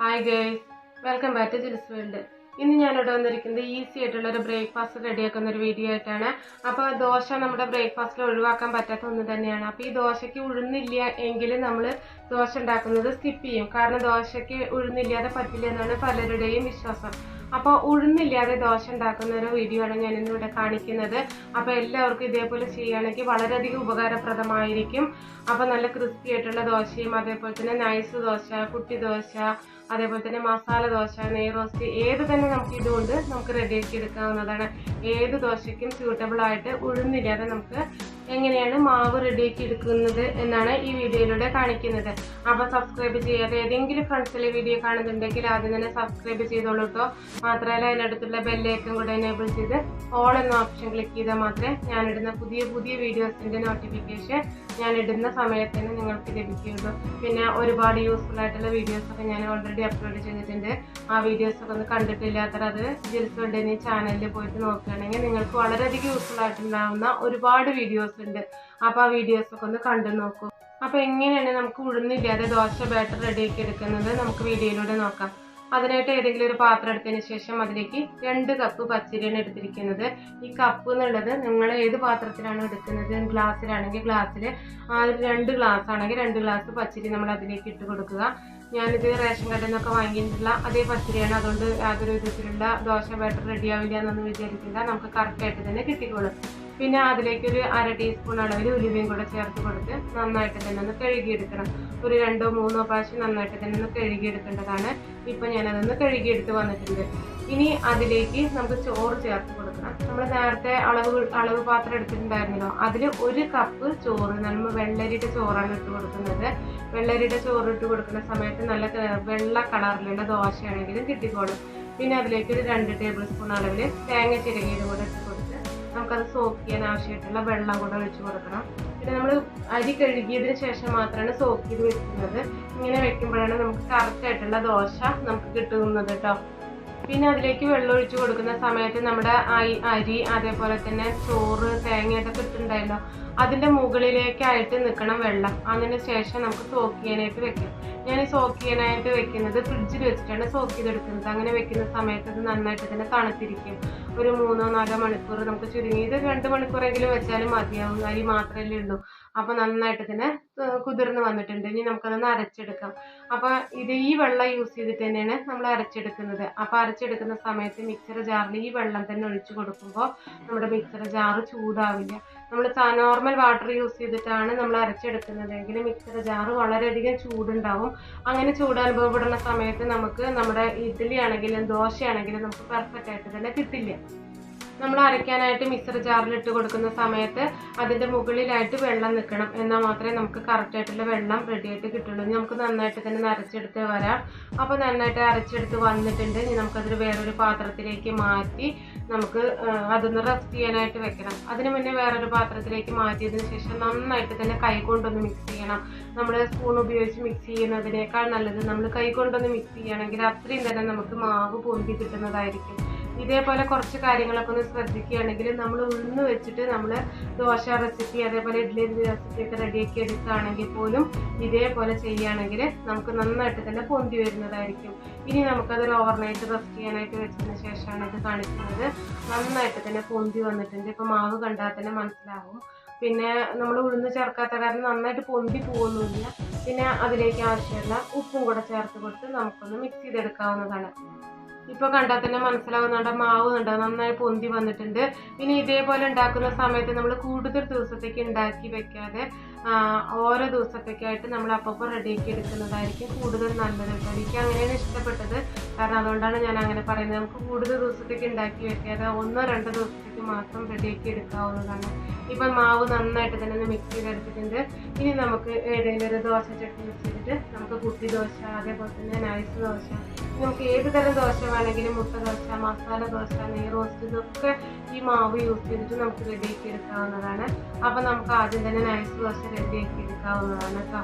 Hi guys welcome back to Jil's world ഇന്ന് ഞാനിവിടെ വന്നിരിക്കുന്നത് ഈസി ആയിട്ടുള്ള ഒരു ബ്രേക്ക്ഫാസ്റ്റ് റെഡിയാക്കുന്ന ഒരു വീഡിയോ ആയിട്ടാണ്. അപ്പോൾ ദോശ നമ്മുടെ ബ്രേക്ക്ഫാസ്റ്റിൽ ഒഴിവാക്കാൻ പറ്റാത്ത ഒന്ന് തന്നെയാണ്. അപ്പോൾ ഈ ദോശയ്ക്ക് ഉഴുന്നില്ല എങ്കിൽ നമ്മൾ ദോശ ഉണ്ടാക്കുന്നത് സ്കിപ്പ് ചെയ്യും. കാരണം ദോശയ്ക്ക് ഉഴുന്നില്ലാതെ പറ്റില്ല എന്നാണ് പലരുടെയും വിശ്വാസം. അപ്പോൾ ഉഴുന്നില്ലാതെ ദോശ ഉണ്ടാക്കുന്ന ഒരു വീഡിയോ ആണ് ഞാൻ ഇന്നിവിടെ കാണിക്കുന്നത്. അപ്പോൾ എല്ലാവർക്കും ഇതേപോലെ ചെയ്യുകയാണെങ്കിൽ വളരെയധികം ഉപകാരപ്രദമായിരിക്കും. അപ്പോൾ നല്ല ക്രിസ്പി ആയിട്ടുള്ള ദോശയും അതേപോലെ തന്നെ നൈസ് ദോശ കുട്ടി ദോശ അതേപോലെ തന്നെ മസാല ദോശ നെയ് റോസ്റ്റ് ഏത് തന്നെ നമുക്ക് ഇതുകൊണ്ട് നമുക്ക് റെഡിയാക്കി എടുക്കാവുന്നതാണ്. ഏത് ദോശയ്ക്കും സ്യൂട്ടബിൾ ആയിട്ട് ഉഴുന്നില്ലാതെ നമുക്ക് എങ്ങനെയാണ് മാവ് റെഡിയാക്കി എടുക്കുന്നത് എന്നാണ് ഈ വീഡിയോയിലൂടെ കാണിക്കുന്നത്. അപ്പോൾ സബ്സ്ക്രൈബ് ചെയ്യാതെ ഏതെങ്കിലും ഫ്രണ്ട്സിൽ വീഡിയോ കാണുന്നുണ്ടെങ്കിൽ ആദ്യം തന്നെ സബ്സ്ക്രൈബ് ചെയ്തോളൂ കേട്ടോ മാത്രമല്ല അതിനടുത്തുള്ള ബെല്ലേക്കും കൂടെ എനേബിൾ ചെയ്ത് ഓൾ എന്ന ഓപ്ഷൻ ക്ലിക്ക് ചെയ്താൽ മാത്രമേ ഞാനിടുന്ന പുതിയ പുതിയ വീഡിയോസിന്റെ നോട്ടിഫിക്കേഷൻ ഞാൻ ഇടുന്ന സമയത്തിന് നിങ്ങൾക്ക് ലഭിക്കുകയുള്ളൂ പിന്നെ ഒരുപാട് യൂസ്ഫുൾ ആയിട്ടുള്ള വീഡിയോസ് ഒക്കെ ഞാൻ ഓൾറെഡി അപ്ലോഡ് ചെയ്തിട്ടുണ്ട്. ആ വീഡിയോസ് ഒക്കെ ഒന്ന് കണ്ടിട്ടില്ലാത്തവർ അത് ജിൽസ് വേൾഡിന് ചാനലിൽ പോയിട്ട് നോക്കുകയാണെങ്കിൽ നിങ്ങൾക്ക് വളരെയധികം യൂസ്ഫുൾ ആയിട്ടുണ്ടാവുന്ന ഒരുപാട് വീഡിയോസ് ഉണ്ട്. അപ്പോൾ ആ വീഡിയോസ് ഒക്കെ ഒന്ന് കണ്ടു നോക്കൂ. അപ്പോൾ എങ്ങനെയാണ് നമുക്ക് ഉഴുന്നില്ലാതെ ദോശ ബാറ്റർ റെഡിയാക്കി എടുക്കുന്നത്? നമുക്ക് വീഡിയോയിലൂടെ നോക്കാം. അതിനായിട്ട് ഏതെങ്കിലും ഒരു പാത്രം എടുത്തതിന് ശേഷം അതിലേക്ക് രണ്ട് കപ്പ് പച്ചരിയാണ് എടുത്തിരിക്കുന്നത്. ഈ കപ്പ് എന്നുള്ളത് നിങ്ങൾ ഏത് പാത്രത്തിലാണ് എടുക്കുന്നത്? ഗ്ലാസ്സിലാണെങ്കിൽ ഗ്ലാസ്സിൽ ആ രണ്ട് ഗ്ലാസ് ആണെങ്കിൽ രണ്ട് ഗ്ലാസ് പച്ചരി നമ്മൾ അതിലേക്ക് ഇട്ട് കൊടുക്കുക. ഞാനിത് റേഷൻ കടയിൽ നിന്നൊക്കെ വാങ്ങിയിട്ടുള്ള അതേ പച്ചരിയാണ്. അതുകൊണ്ട് യാതൊരു വിധത്തിലുള്ള ദോശ ബാറ്റർ റെഡിയാവില്ല എന്നൊന്നും വിചാരിക്കില്ല നമുക്ക് കറക്റ്റായിട്ട് തന്നെ കിട്ടിക്കോളും. പിന്നെ അതിലേക്ക് ഒരു അര ടീസ്പൂൺ അളവിൽ ഉലുവയും കൂടെ ചേർത്ത് കൊടുത്ത് നന്നായിട്ട് തന്നെ ഒന്ന് കഴുകിയെടുക്കണം. ഒരു രണ്ടോ മൂന്നോ പ്രാവശ്യം നന്നായിട്ട് തന്നെ ഒന്ന് കഴുകിയെടുക്കേണ്ടതാണ്. ഇപ്പം ഞാനതൊന്ന് കഴുകിയെടുത്ത് വന്നിട്ടുണ്ട്. ഇനി അതിലേക്ക് നമുക്ക് ചോറ് ചേർത്ത് കൊടുക്കണം. നമ്മൾ നേരത്തെ അളവ് അളവ് പാത്രം എടുത്തിട്ടുണ്ടായിരുന്നല്ലോ. അതിൽ ഒരു കപ്പ് ചോറ് നമ്മൾ വെള്ളരിയുടെ ചോറാണ് ഇട്ട് കൊടുക്കുന്നത്. വെള്ളരിയുടെ ചോറ് ഇട്ട് കൊടുക്കുന്ന സമയത്ത് നല്ല വെള്ള കളറിലുള്ള ദോശയാണെങ്കിലും കിട്ടിക്കോളും. പിന്നെ അതിലേക്ക് ഒരു രണ്ട് ടേബിൾ സ്പൂൺ അളവിൽ തേങ്ങ ചിരകിയത് കൂടെ ഇട്ട് കൊടുത്ത് നമുക്കത് സോക്ക് ചെയ്യാൻ ആവശ്യമായിട്ടുള്ള വെള്ളം കൂടെ ഒഴിച്ചു കൊടുക്കണം. പിന്നെ നമ്മൾ അരി കഴുകിയതിന് ശേഷം മാത്രമാണ് സോക്ക് ചെയ്ത് വെക്കുന്നത്. ഇങ്ങനെ വെക്കുമ്പോഴാണ് നമുക്ക് കറക്റ്റ് ആയിട്ടുള്ള ദോശ നമുക്ക് കിട്ടുന്നത് കേട്ടോ പിന്നെ അതിലേക്ക് വെള്ളം ഒഴിച്ചു കൊടുക്കുന്ന സമയത്ത് നമ്മുടെ അരി- അതേപോലെ തന്നെ ചോറ് തേങ്ങ ഇതൊക്കെ ഇട്ടുണ്ടായല്ലോ അതിന്റെ മുകളിലേക്കായിട്ട് നിൽക്കണം വെള്ളം. അതിന് ശേഷം നമുക്ക് സോക്ക് ചെയ്യാനായിട്ട് വെക്കാം. ഞാൻ സോക്ക് ചെയ്യാനായിട്ട് വെക്കുന്നത് ഫ്രിഡ്ജിൽ വെച്ചിട്ടാണ് സോക്ക് ചെയ്തെടുക്കുന്നത്. അങ്ങനെ വെക്കുന്ന സമയത്ത് അത് നന്നായിട്ട് തന്നെ തണുത്തിരിക്കും. ഒരു മൂന്നോ നാലോ മണിക്കൂർ നമുക്ക് ചുരുങ്ങിയത് രണ്ട് മണിക്കൂറെങ്കിലും വെച്ചാലും മതിയാവും. അരി മാത്രമല്ലേ ഉള്ളൂ. അപ്പൊ നന്നായിട്ട് തന്നെ കുതിർന്ന് വന്നിട്ടുണ്ട്. ഇനി നമുക്കതൊന്ന് അരച്ചെടുക്കാം. അപ്പൊ ഇത് ഈ വെള്ളം യൂസ് ചെയ്തിട്ട് തന്നെയാണ് നമ്മൾ അരച്ചെടുക്കുന്നത്. അപ്പൊ അരച്ചെടുക്കുന്ന സമയത്ത് മിക്സർ ജാറിൽ ഈ വെള്ളം തന്നെ ഒഴിച്ചു കൊടുക്കുമ്പോൾ നമ്മുടെ മിക്സർ ജാറ് ചൂടാവില്ല. നമ്മൾ നോർമൽ വാട്ടർ യൂസ് ചെയ്തിട്ടാണ് നമ്മൾ അരച്ചെടുക്കുന്നതെങ്കിൽ മിക്സർ ജാറ് വളരെയധികം ചൂടുണ്ടാവും. അങ്ങനെ ചൂട് അനുഭവപ്പെടുന്ന സമയത്ത് നമുക്ക് നമ്മുടെ ഇഡ്ഡലി ആണെങ്കിലും ദോശയാണെങ്കിലും നമുക്ക് പെർഫെക്റ്റ് ആയിട്ട് തന്നെ കിട്ടില്ല. നമ്മൾ അരയ്ക്കാനായിട്ട് മിക്സർ ജാറിൽ ഇട്ട് കൊടുക്കുന്ന സമയത്ത് അതിന്റെ മുകളിലായിട്ട് വെള്ളം നിൽക്കണം. എന്നാൽ മാത്രമേ നമുക്ക് കറക്റ്റായിട്ടുള്ള വെള്ളം റെഡിയായിട്ട് കിട്ടുള്ളൂ. നമുക്ക് നന്നായിട്ട് തന്നെ നരച്ചെടുത്ത് വരാം. അപ്പോൾ നന്നായിട്ട് അരച്ചെടുത്ത് വന്നിട്ടുണ്ട്. ഇനി നമുക്കതൊരു വേറൊരു പാത്രത്തിലേക്ക് മാറ്റി നമുക്ക് അതൊന്ന് റെസ്റ്റ് ചെയ്യാനായിട്ട് വെക്കണം. അതിന് മുന്നേ വേറൊരു പാത്രത്തിലേക്ക് മാറ്റിയതിന് ശേഷം നന്നായിട്ട് തന്നെ കൈ കൊണ്ടൊന്ന് മിക്സ് ചെയ്യണം. നമ്മൾ സ്പൂൺ ഉപയോഗിച്ച് മിക്സ് ചെയ്യുന്നതിനേക്കാൾ നല്ലത് നമ്മൾ കൈ കൊണ്ടൊന്ന് മിക്സ് ചെയ്യുകയാണെങ്കിൽ അത്രയും തന്നെ നമുക്ക് മാവ് പൊന്തി കിട്ടുന്നതായിരിക്കും. ഇതേപോലെ കുറച്ച് കാര്യങ്ങളൊക്കെ ഒന്ന് ശ്രദ്ധിക്കുകയാണെങ്കിൽ നമ്മൾ ഉഴുന്ന് വെച്ചിട്ട് നമ്മൾ ദോശ റെസിപ്പി അതേപോലെ ഇഡ്ഡലി റെസിപ്പി ഒക്കെ റെഡിയാക്കി എടുക്കുകയാണെങ്കിൽ പോലും ഇതേപോലെ ചെയ്യുകയാണെങ്കിൽ നമുക്ക് നന്നായിട്ട് തന്നെ പൊന്തി വരുന്നതായിരിക്കും. ഇനി നമുക്കതൊരു ഓവർനൈറ്റ് റെസ്റ്റ് ചെയ്യാനായിട്ട് വെച്ചതിന് ശേഷമാണ് ഇത് കാണിക്കുന്നത്. നന്നായിട്ട് തന്നെ പൊന്തി വന്നിട്ടുണ്ട്. ഇപ്പം മാവ് കണ്ടാൽ തന്നെ മനസ്സിലാവും. പിന്നെ നമ്മൾ ഉഴുന്ന് ചേർക്കാത്ത കാരണം നന്നായിട്ട് പൊന്തി പോകുന്നില്ല പിന്നെ അതിലേക്ക് ആവശ്യമുള്ള ഉപ്പും കൂടെ ചേർത്ത് കൊടുത്ത് നമുക്കൊന്ന് മിക്സ് ചെയ്തെടുക്കാവുന്നതാണ്. ഇപ്പൊ കണ്ടാൽ തന്നെ മനസ്സിലാവുന്നുണ്ട്. മാവ് കണ്ടോ? നന്നായി പൊന്തി വന്നിട്ടുണ്ട്. ഇനി ഇതേപോലെ ഉണ്ടാക്കുന്ന സമയത്ത് നമ്മൾ കൂടുതൽ ദിവസത്തേക്ക് ഉണ്ടാക്കി വെക്കാതെ ഓരോ ദിവസത്തേക്കായിട്ട് നമ്മൾ അപ്പപ്പോൾ റെഡിയാക്കി എടുക്കുന്നതായിരിക്കും കൂടുതൽ നല്ലത് എനിക്ക് അങ്ങനെയാണ് ഇഷ്ടപ്പെട്ടത്. കാരണം അതുകൊണ്ടാണ് ഞാൻ അങ്ങനെ പറയുന്നത്. നമുക്ക് കൂടുതൽ ദിവസത്തേക്ക് ഉണ്ടാക്കി വെക്കാതെ ഒന്നോ രണ്ടോ ദിവസത്തേക്ക് മാത്രം റെഡിയാക്കി എടുക്കാവുന്നതാണ്. ഇപ്പം മാവ് നന്നായിട്ട് തന്നെ ഒന്ന് മിക്സ് ചെയ്തെടുത്തിട്ടുണ്ട്. ഇനി നമുക്ക് ഏതെങ്കിലും ഒരു ദോശ ചട്ടി മിക്സ് ചെയ്തിട്ട് നമുക്ക് കുട്ടി ദോശ അതേപോലെ തന്നെ നൈസ് ദോശ. നമുക്ക് ഏത് തരം ദോശ വേണമെങ്കിലും മുട്ട ദോശ മസാല ദോശ നെയ് റോസ്റ്റ് ഇതൊക്കെ ഈ മാവ് യൂസ് ചെയ്തിട്ട് നമുക്ക് റെഡിയാക്കി എടുക്കാവുന്നതാണ്. അപ്പം നമുക്ക് ആദ്യം തന്നെ നൈസ് ദോശ റെഡിയാക്കി എടുക്കാവുന്നതാണ് കേട്ടോ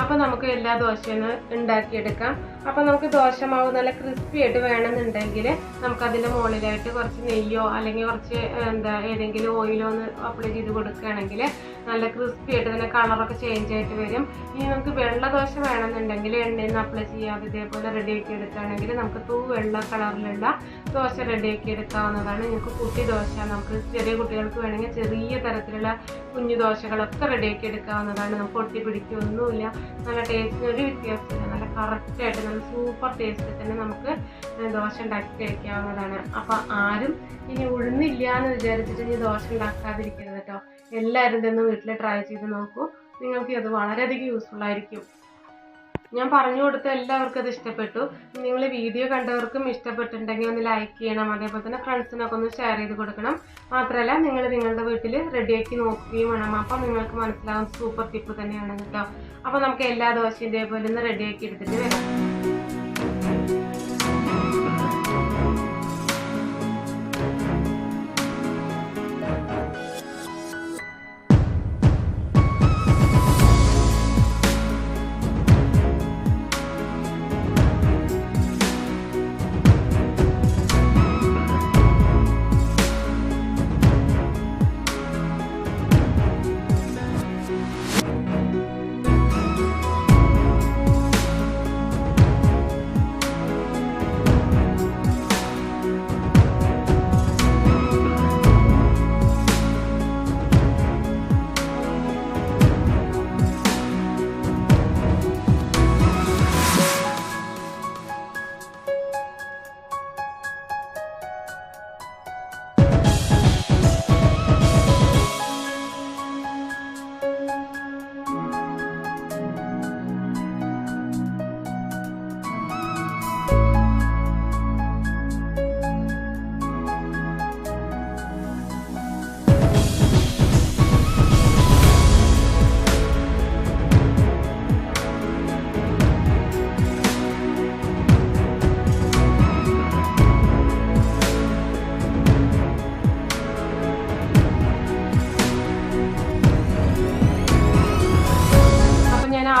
അപ്പം നമുക്ക് എല്ലാ ദോശയും ഉണ്ടാക്കിയെടുക്കാം. അപ്പം നമുക്ക് ദോശമാവ് നല്ല ക്രിസ്പി ആയിട്ട് വേണമെന്നുണ്ടെങ്കിൽ നമുക്ക് അതിന്റെ മുകളിലായിട്ട് കുറച്ച് നെയ്യോ അല്ലെങ്കിൽ കുറച്ച് എന്താ ഏതെങ്കിലും ഓയിലോ ഒന്ന് അപ്ലൈ ചെയ്ത് കൊടുക്കുകയാണെങ്കിൽ നല്ല ക്രിസ്പി ആയിട്ട് തന്നെ കളറൊക്കെ ചേഞ്ച് ആയിട്ട് വരും. ഇനി നമുക്ക് വെള്ള ദോശ വേണമെന്നുണ്ടെങ്കിൽ എണ്ണയിൽ നിന്ന് അപ്ലൈ ചെയ്യാതെ ഇതേപോലെ റെഡിയാക്കി എടുക്കുകയാണെങ്കിൽ നമുക്ക് തൂ വെള്ള കളറിലുള്ള ദോശ റെഡിയാക്കി എടുക്കാവുന്നതാണ്. നിങ്ങൾക്ക് കുട്ടി ദോശ നമുക്ക് ചെറിയ കുട്ടികൾക്ക് വേണമെങ്കിൽ ചെറിയ തരത്തിലുള്ള കുഞ്ഞു ദോശകളൊക്കെ റെഡിയാക്കി എടുക്കാവുന്നതാണ്. നമുക്ക് ഒട്ടി പിടിക്കൊന്നുമില്ല. നല്ല ടേസ്റ്റിന് ഒരു വ്യത്യാസമില്ല. നല്ല കറക്റ്റായിട്ട് നല്ല സൂപ്പർ ടേസ്റ്റിൽ തന്നെ നമുക്ക് ദോശ ഉണ്ടാക്കി കഴിക്കാവുന്നതാണ്. അപ്പം ആരും ഇനി ഉഴുന്നില്ല എന്ന് വിചാരിച്ചിട്ട് ഇനി ദോശ ഉണ്ടാക്കാതിരിക്കരുത് കേട്ടോ. എല്ലാവരും ഇതൊന്ന് വീട്ടിൽ ട്രൈ ചെയ്ത് നോക്കൂ. നിങ്ങൾക്ക് ഇത് വളരെയധികം യൂസ്ഫുൾ ആയിരിക്കും. ഞാൻ പറഞ്ഞു കൊടുത്ത എല്ലാവർക്കും അത് ഇഷ്ടപ്പെട്ടു. നിങ്ങൾ വീഡിയോ കണ്ടവർക്കും ഇഷ്ടപ്പെട്ടിട്ടുണ്ടെങ്കിൽ ഒന്ന് ലൈക്ക് ചെയ്യണം. അതേപോലെ തന്നെ ഫ്രണ്ട്സിനൊക്കെ ഒന്ന് ഷെയർ ചെയ്ത് കൊടുക്കണം. മാത്രമല്ല നിങ്ങൾ നിങ്ങളുടെ വീട്ടിൽ റെഡിയാക്കി നോക്കുകയും വേണം. അപ്പം നിങ്ങൾക്ക് മനസ്സിലാവും സൂപ്പർ ടിപ്പ് തന്നെയാണ് കേട്ടോ. അപ്പോൾ നമുക്ക് എല്ലാ ദോശയും ഇതേപോലെ ഒന്ന് റെഡിയാക്കി എടുത്തിട്ട് വരാം.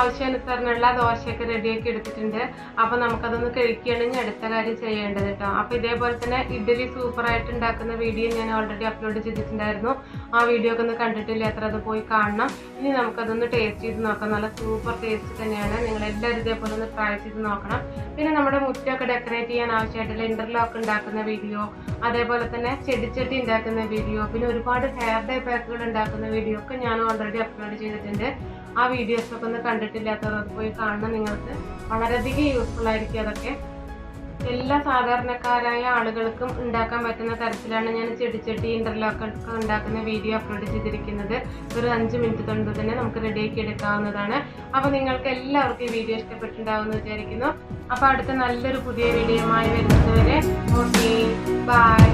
ആവശ്യാനുസരണമുള്ള ദോശയൊക്കെ റെഡിയാക്കി എടുത്തിട്ടുണ്ട്. അപ്പൊ നമുക്കതൊന്ന് കഴിക്കുകയാണെങ്കിൽ അടുത്ത കാര്യം ചെയ്യേണ്ടത് കേട്ടോ. അപ്പൊ ഇതേപോലെ തന്നെ ഇഡ്ഡലി സൂപ്പർ ആയിട്ട് ഉണ്ടാക്കുന്ന വീഡിയോ ഞാൻ ഓൾറെഡി അപ്ലോഡ് ചെയ്തിട്ടുണ്ടായിരുന്നു. ആ വീഡിയോ ഒക്കെ ഒന്ന് കണ്ടിട്ടില്ല? അത്ര അത് പോയി കാണണം. ഇനി നമുക്കതൊന്ന് ടേസ്റ്റ് ചെയ്ത് നോക്കാം. നല്ല സൂപ്പർ ടേസ്റ്റ് തന്നെയാണ്. നിങ്ങൾ എല്ലാവരും ഇതേപോലെ ഒന്ന് ട്രൈ ചെയ്ത് നോക്കണം. പിന്നെ നമ്മുടെ മുറ്റമൊക്കെ ഡെക്കറേറ്റ് ചെയ്യാൻ ആവശ്യമായിട്ടുള്ള ഇന്റർലോക്ക് ഉണ്ടാക്കുന്ന വീഡിയോ അതേപോലെ തന്നെ ചെടിച്ചട്ടി ഉണ്ടാക്കുന്ന വീഡിയോ പിന്നെ ഒരുപാട് ഹെയർ ഡേ പാക്കുകൾ ഉണ്ടാക്കുന്ന വീഡിയോ ഒക്കെ ഞാൻ ഓൾറെഡി അപ്ലോഡ് ചെയ്തിട്ടുണ്ട്. ആ വീഡിയോസ് ഒക്കെ ഒന്ന് കണ്ടിട്ടില്ലാത്തവർ കണ്ടിട്ടില്ലാത്തവർക്ക് പോയി കാണണം നിങ്ങൾക്ക്. വളരെയധികം യൂസ്ഫുൾ ആയിരിക്കും അതൊക്കെ. എല്ലാ സാധാരണക്കാരായ ആളുകൾക്കും ഉണ്ടാക്കാൻ പറ്റുന്ന തരത്തിലാണ് ഞാൻ ചെടിച്ചട്ടി ഇന്റർലോക്ക് ഒക്കെ ഉണ്ടാക്കുന്ന വീഡിയോ അപ്ലോഡ് ചെയ്തിരിക്കുന്നത്. ഒരു അഞ്ച് മിനിറ്റ് കൊണ്ട് തന്നെ നമുക്ക് റെഡിയാക്കി എടുക്കാവുന്നതാണ്. അപ്പോൾ നിങ്ങൾക്ക് എല്ലാവർക്കും ഈ വീഡിയോ ഇഷ്ടപ്പെട്ടിട്ടുണ്ടാവുമെന്ന് വിചാരിക്കുന്നു. അപ്പോൾ അടുത്ത നല്ലൊരു പുതിയ വീഡിയോ ആയി വരുന്നത് വരെ. Okay bye